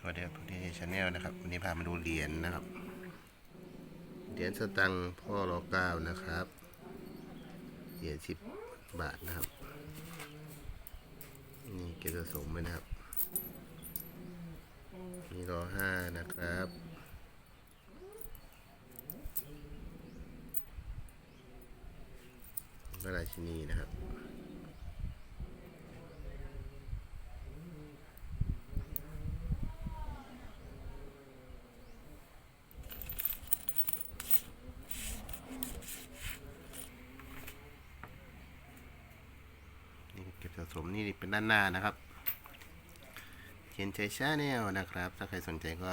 สวัสดีครับที่ชาแนลนะครับ วันนี้พามาดูเหรียญนะครับ เหรียญสตังค์พ่อรอเก้านะครับ เหรียญสิบบาทนะครับ นี่เก็บสะสมไว้นะครับนี่รอห้านะครับก็ราชินีนะครับ นี่ เก็บสะสมนี่เป็นด้านหน้านะครับ เขียนใจชาแนลนะครับ ถ้าใครสนใจก็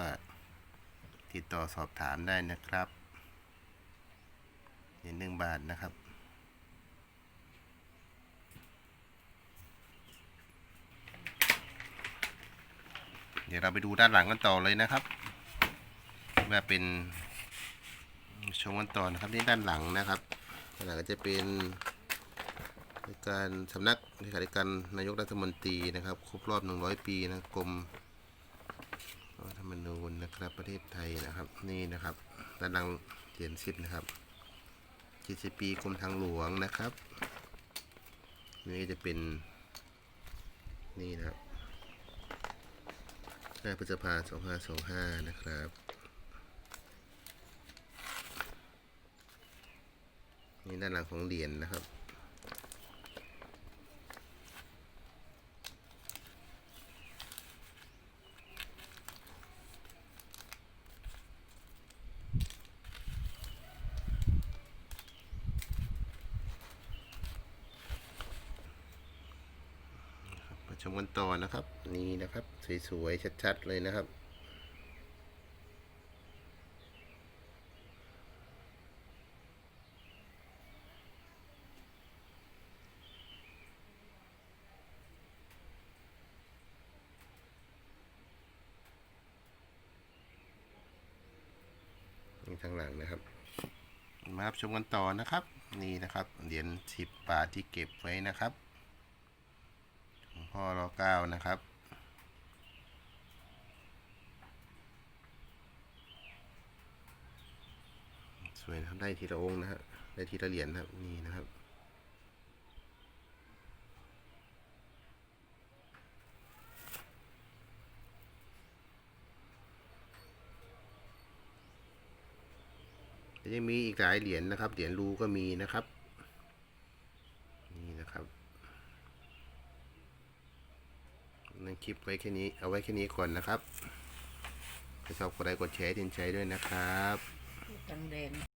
ติดต่อสอบถามได้นะครับเหรียญหนึ่งบาทนะครับเดี๋ยวเราไปดูด้านหลังกันต่อเลยนะครับว่าเป็นชมกันต่อนะครับนี่ด้านหลังนะครับด้านหลังก็จะเป็น ในการสำนักเลขาธิการนายกรัฐมนตรีนะครับครบรอบ 100 ปีนะกรมรัฐธรรมนูญนะครับประเทศไทยนะครับนี่นะครับด้านหลังเหรียญสิบนะครับ70ปีกรมทางหลวงนะครับ นี่จะเป็นนี่นะครับ5พฤษภาคม2525 นะครับนี่ด้านหลังของเหรียญนะครับ มา ชมกันต่อนะครับ นี่นะครับ สวยๆ ชัดๆ เลยนะครับ นี่ทางหลังนะครับ มารับชมกันต่อนะครับ นี่นะครับเหรียญสิบบาทที่เก็บไว้นะครับ พ่อรอเก้านะครับสวยนะครับได้ทีละองค์นะฮะได้ทีละเหรียญนะครับนี่นะครับจะยังมีอีกหลายเหรียญนะครับ เหรียญรูก็มีนะครับ นี่นะครับ นั่น คลิปไว้แค่นี้ เอาไว้แค่นี้ก่อนนะครับถ้าชอบกดไลค์กดแชร์ทินใช้ด้วยนะครับตังแดง